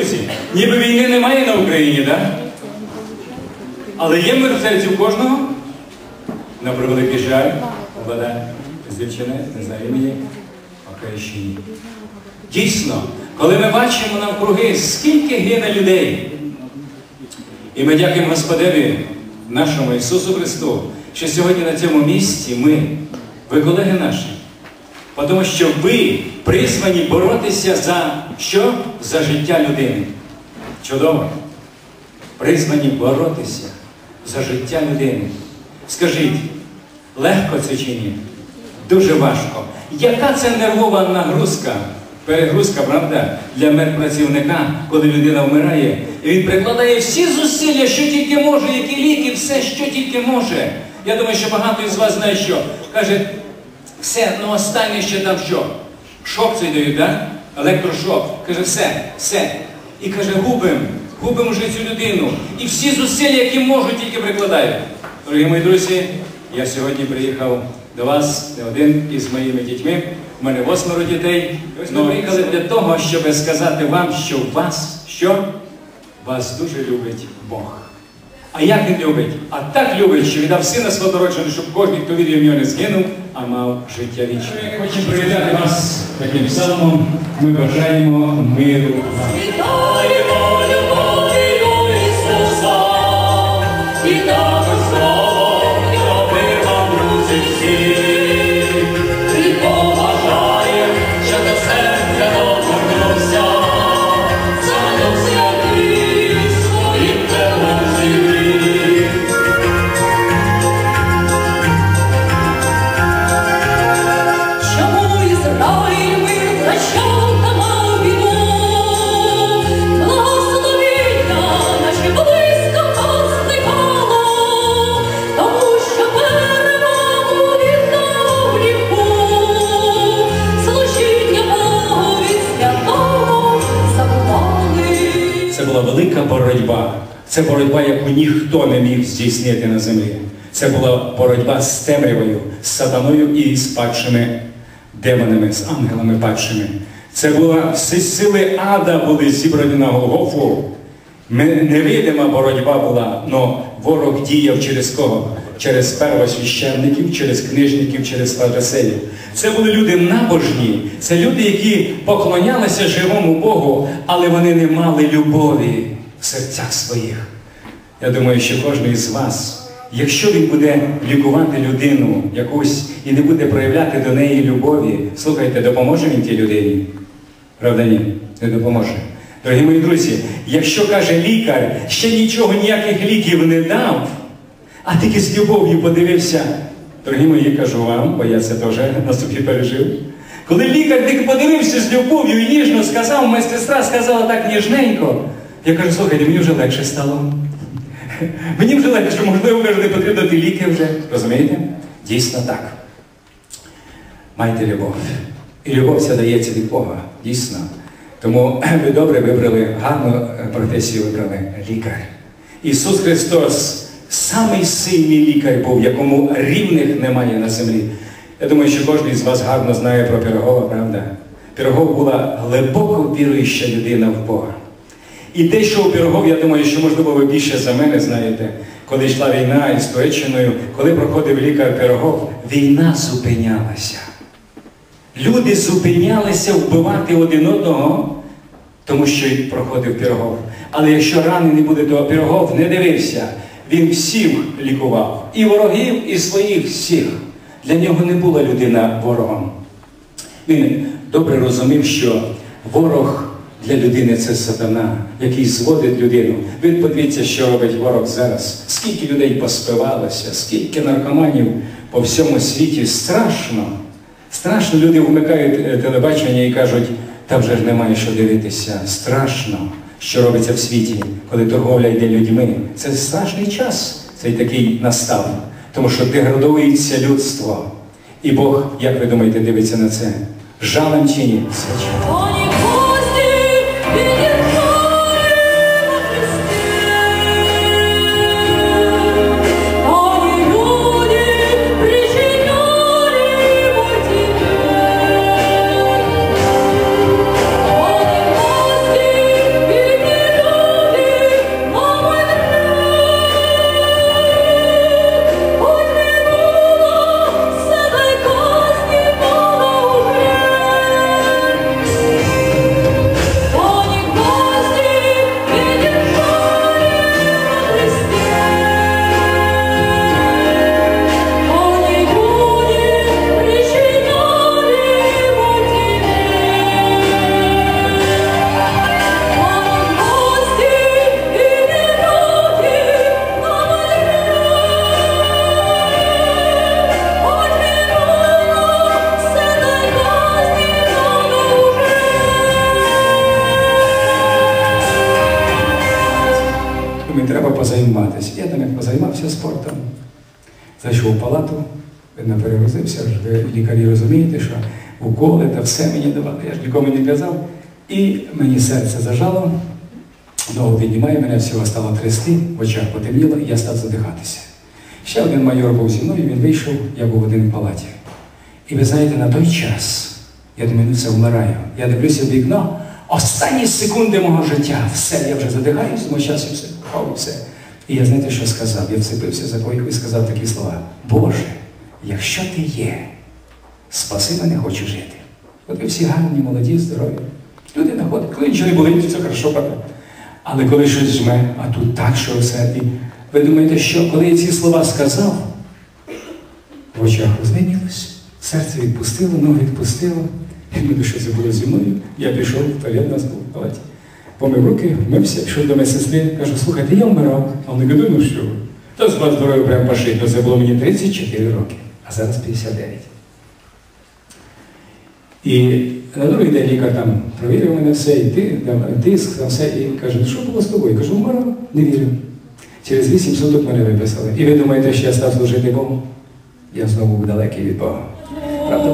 друзі, ніби війни немає на Україні, так? Але є мир у кожного? На превеликий жаль, з дівчини, не знаю імені, поки ще ні. Дійсно, коли ми бачимо навкруги, скільки гине людей, і ми дякуємо Господеві, нашому Ісусу Христу, що сьогодні на цьому місці ми, ви колеги наші, тому що ви призвані боротися за що? За життя людини. Чудово. Призвані боротися за життя людини. Скажіть, легко це чи ні? Дуже важко. Яка це нервова нагрузка, перегрузка, правда, для медпрацівника, коли людина вмирає, і він прикладає всі зусилля, що тільки може, які ліки, все, що тільки може. Я думаю, що багато із вас знає, що. Каже, все, ну останнє ще там що? Шок цей дають, да? Електрошок. Каже, все, все. І каже, губим, губим уже цю людину. І всі зусилля, які можуть, тільки прикладають. Дорогі мої друзі, я сьогодні приїхав до вас, не один із моїми дітьми. У мене восьмеро дітей. Ось ми приїхали для того, щоб сказати вам, що вас, що? Вас дуже любить Бог. А як він любить? А так любить, що віддав сина свого дородженого, щоб кожен, хто вірив в нього не згинув, а мав життя вічне. Хочемо привітати вас таким самим. Ми бажаємо миру. Вітаємо любов'ю Ісуса, і вам, друзі всі. Це боротьба, яку ніхто не міг здійснити на землі. Це була боротьба з темрявою, з сатаною і з падшими демонами, з ангелами падшими. Це була всі сили ада були зібрані на Голгофу. Невидима боротьба була, але ворог діяв через кого? Через первосвященників, через книжників, через фарисеїв. Це були люди набожні, це люди, які поклонялися живому Богу, але вони не мали любові в серцях своїх. Я думаю, що кожен із вас, якщо він буде лікувати людину якусь і не буде проявляти до неї любові, слухайте, допоможе він тій людині? Правда, ні, не допоможе. Дорогі мої друзі, якщо каже лікар, ще нічого ніяких ліків не дав, а тільки з любов'ю подивився. Дорогі мої, кажу вам, бо я це теж на собі пережив. Коли лікар тільки подивився з любов'ю і ніжно сказав, медсестра сказала так ніжненько. Я кажу, слухайте, мені вже легше стало. Мені вже легше, можливо, кажу, не потрібно ті ліки вже. Розумієте? Дійсно так. Майте любов. І любов ця дається від Бога, дійсно. Тому ви добре вибрали, гарну е, професію вибрали лікар. Ісус Христос самий сильний лікар був, якому рівних немає на землі. Я думаю, що кожен з вас гарно знає про Пірогова, правда? Пірогов була глибоко віруюча людина в Бога. І те, що у Пірогов, я думаю, що можливо ви більше за мене знаєте, коли йшла війна із Туреччиною, коли проходив лікар Пірогов, війна зупинялася. Люди зупинялися вбивати один одного, тому що проходив Пірогов. Але якщо ранений буде, то Пірогов не дивився. Він всіх лікував. І ворогів, і своїх всіх. Для нього не була людина ворогом. Він добре розумів, що ворог для людини це сатана, який зводить людину. Ви подивіться, що робить ворог зараз. Скільки людей поспивалося, скільки наркоманів по всьому світі. Страшно. Страшно люди вмикають е, телебачення і кажуть, та вже ж немає що дивитися. Страшно, що робиться в світі, коли торговля йде людьми. Це страшний час, цей такий настав. Тому що деградується людство. І Бог, як ви думаєте, дивиться на це? Жалем чи ні? Звичайно. Нікому не казав. І мені серце зажало, ногу піднімає, мене всього стало трясти, в очах потемніло, і я став задихатися. Ще один майор був зі мною, він вийшов, я був один в палаті. І ви знаєте, на той час, я думаю, ну це вмираю. Я дивлюся в вікно, останні секунди мого життя, все, я вже задихаюсь, тому час все, все. І я знаєте, що сказав? Я вцепився за койку і сказав такі слова: Боже, якщо ти є, спаси мене, хочу жити. От ви всі гарні, молоді, здорові. Люди находять, коли нічого не болить, все хорошо, правда. Але коли щось жме, а тут так, що все. І ви думаєте, що коли я ці слова сказав, в очах змінилось, серце відпустило, ноги відпустило. Я думаю, що це було зі мною. Я пішов, туалет нас був в. Помив руки, мився, пішов до медсестри, кажу, слухайте, я вмирав. А вони кажуть, ну що? Та з вас здоров'я прямо пошить. Ну, це було мені 34 роки, а зараз 59. І на другий день лікар там провірив мене все, і ти, тиск, там все, і каже, ну що було з тобою? Кажу, вмирав, не вірю. Через 8 суток мене виписали. І ви думаєте, що я став служити Богу? Я знову був далекий від Бога. Правда?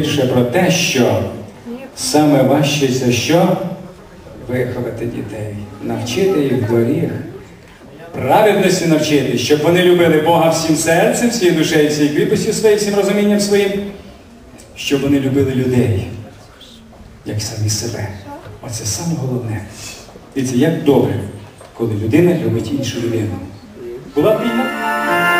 Більше про те, що саме важче це що? Виховати дітей, навчити їх доріг, праведності навчити, щоб вони любили Бога всім серцем, всією душею, всією кріпостю своєю, всім розумінням своїм, щоб вони любили людей, як самі себе. Оце саме головне. Дивіться, як добре, коли людина любить іншу людину. Була б війна?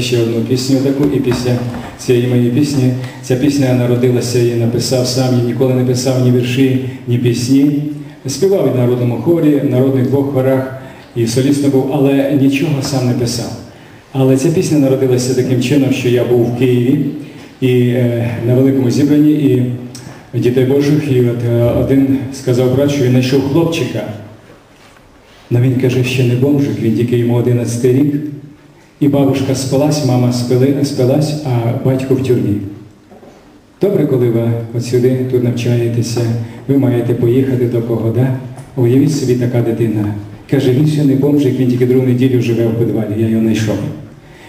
Ще одну пісню таку, і після цієї моєї пісні. Ця пісня народилася і написав сам, я ніколи не писав ні вірші, ні пісні. Співав і в народному хорі, в народних двох хорах і солістом був, але нічого сам не писав. Але ця пісня народилася таким чином, що я був в Києві і е, на великому зібранні і дітей Божих, і от е, один сказав брат, що він знайшов хлопчика. Ну він каже, ще не бомжик, він тільки йому 11 рік. І бабушка спалась, мама спили, спилась, а батько в тюрмі. Добре, коли ви от сюди тут навчаєтеся, ви маєте поїхати до кого, да? Уявіть собі така дитина. Каже, він ще не бомжик, він тільки другу неділю живе в підвалі, я його знайшов.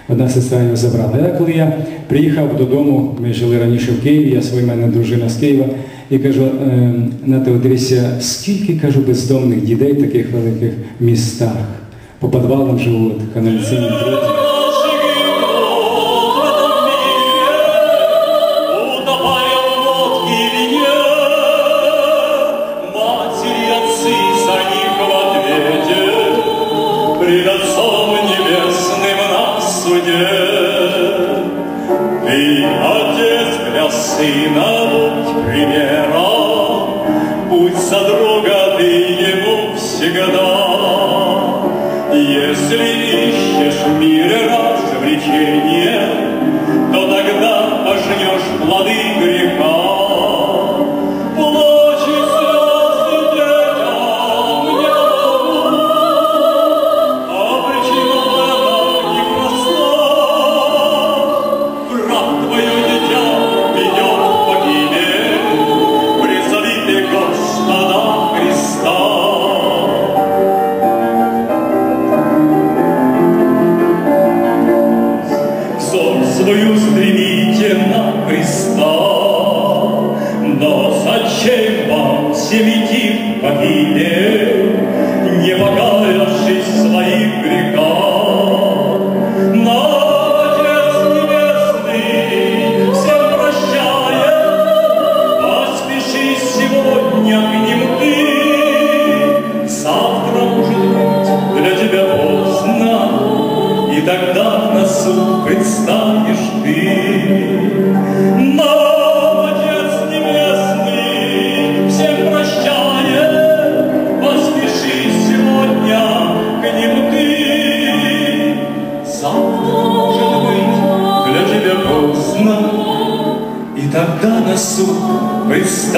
Одна сестра його забрала. А коли я приїхав додому, ми жили раніше в Києві, я своя мене дружина з Києва, і кажу, е, Нате, от дивися, скільки кажу бездомних дітей таких великих містах. По подвалам живут, канализационные труті. Развлечения,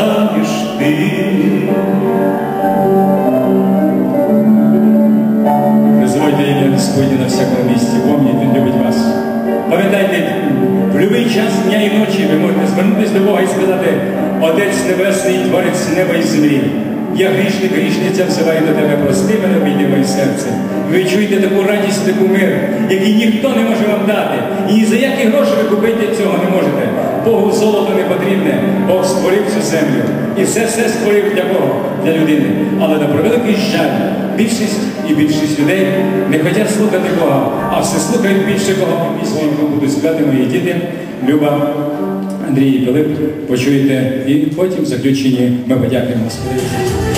предстанешь ты. Призивайте ім'я Господнє на всякому місці, помніть, Він любить вас. Пам'ятайте, в будь-який час дня і ночі ви можете звернутися до Бога і сказати, Отець Небесний, Творець неба і землі. Я грішник, грішниця взиваю до тебе, прости мене, обійди моє серце. Ви чуєте таку радість, таку мир, який ніхто не може вам дати. І ні за які гроші ви купити цього не можете. Богу золото не потрібне, Бог створив цю землю. І все все створив для Бога, для людини. Але на превеликий жаль, більшість і більшість людей не хочуть слухати Бога, а все слухають більше кого пісню, яку будуть співати мої діти, Люба, Андрій і Пилип. Почуєте, і потім в заключенні ми подякуємо Господи.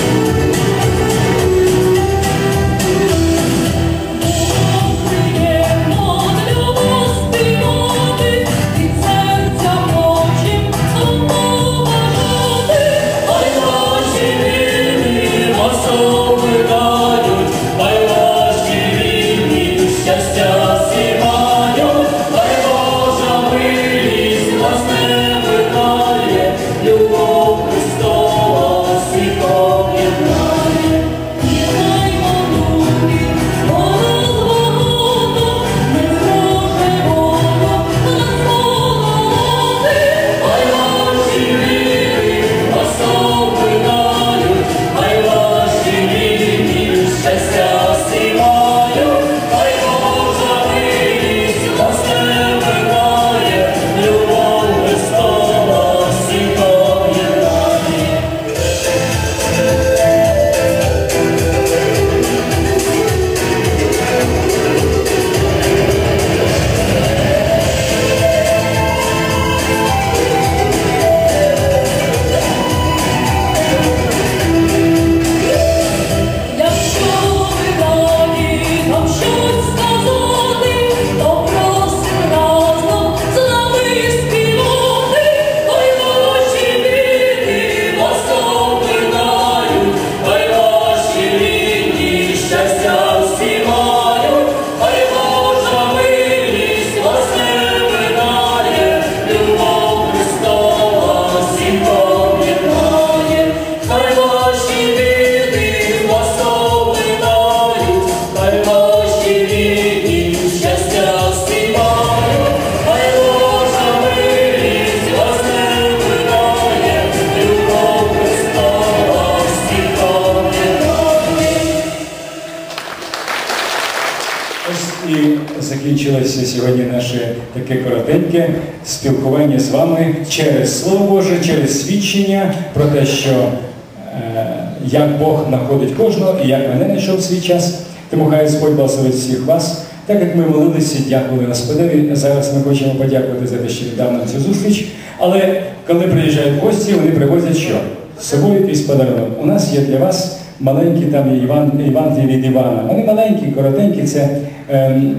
Таке коротеньке спілкування з вами через Слово Боже, через свідчення про те, що е, як Бог знаходить кожного і як мене знайшов свій час. Тому хай Господь благословить всіх вас. Так як ми молилися, дякували Господеві. Зараз ми хочемо подякувати за те, що віддав нам цю зустріч. Але коли приїжджають гості, вони привозять що? З собою якийсь подарунок. У нас є для вас маленькі там є Іван, Івангелії від Івана. Вони маленькі, коротенькі, це ем,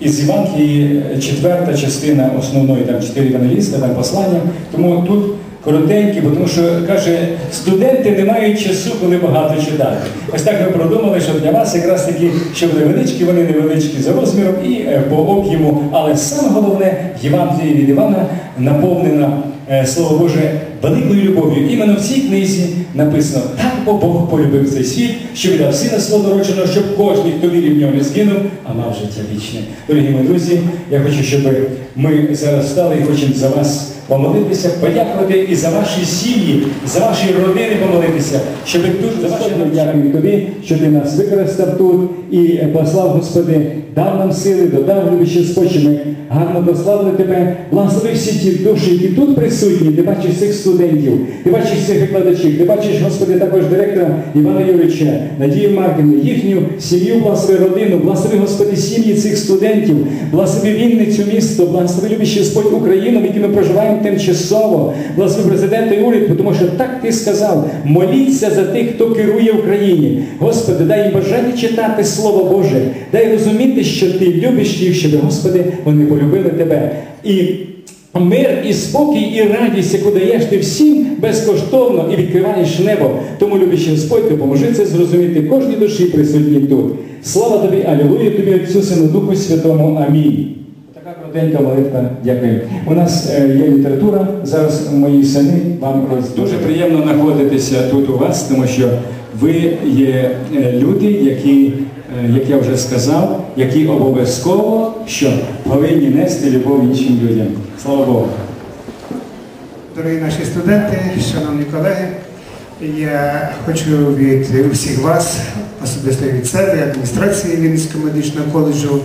із Євангелії четверта частина основної, там чотири евангеліста, там послання. Тому тут коротенькі, бо тому що каже, студенти не мають часу, коли багато читати. Ось так ми продумали, що для вас якраз такі, що невеличкі, вони невеличкі за розміром і е, по об'єму. Але саме головне, Євангелії від Івана наповнена е, Слово Боже великою любов'ю. Іменно в цій книзі написано, так бо Бог полюбив цей світ, що віддав сина свого народженого, щоб кожен, хто вірив в нього, не згинув, а мав життя вічне. Дорогі мої друзі, я хочу, щоб ми зараз стали і хочемо за вас помолитися, подякувати і за ваші сім'ї, за ваші родини помолитися, щоб за ваші дякую тобі, що ти нас використав тут і послав, Господи, дав нам сили, додав любичі спочими, гарно дославили тебе, благослови всі ті душі, які тут присутні, ти бачиш цих студентів, ти бачиш цих викладачів, ти бачиш, Господи, також директора Івана Юрича, Надію Марківну, їхню сім'ю, благослови родину, благослови, Господи, сім'ї цих студентів, благослови Вінницю місто, благослови любящий Господь Україну, в якій ми проживаємо тимчасово, благослови президента і уряд, тому що так ти сказав, моліться за тих, хто керує Україні. Господи, дай їм бажання читати Слово Боже, дай розуміти, що ти любиш їх, щоб, Господи, вони полюбили тебе. І Мир і спокій, і радість, яку даєш ти всім безкоштовно і відкриваєш небо. Тому, любящий Господь, допоможи це зрозуміти кожній душі присутній тут. Слава тобі, алілуя тобі, Отцю, Сину, Духу Святому. Амінь. Така коротенька молитва. Дякую. У нас е, є література. Зараз мої сини вам роз... дуже приємно знаходитися тут у вас, тому що ви є е, люди, які, е, як я вже сказав, які обов'язково що повинні нести любов іншим людям. Слава Богу. Дорогі наші студенти, шановні колеги, я хочу від усіх вас, особисто від себе, адміністрації Вінницького медичного коледжу,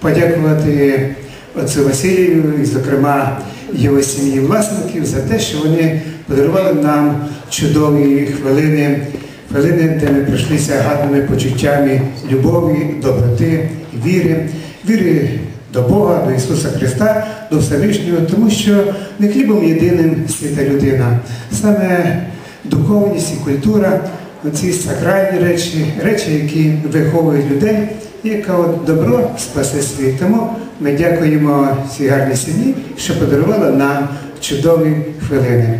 подякувати отцю Василію і, зокрема, його сім'ї власників за те, що вони подарували нам чудові хвилини, хвилини, де ми пройшлися гарними почуттями любові, доброти, віри, віри до Бога, до Ісуса Христа, до Всевишнього, тому що не хлібом єдиним світа людина. Саме духовність і культура, оці сакральні речі, речі, які виховують людей, яка от добро спасе світ. Тому ми дякуємо цій гарній сім'ї, що подарувала нам чудові хвилини.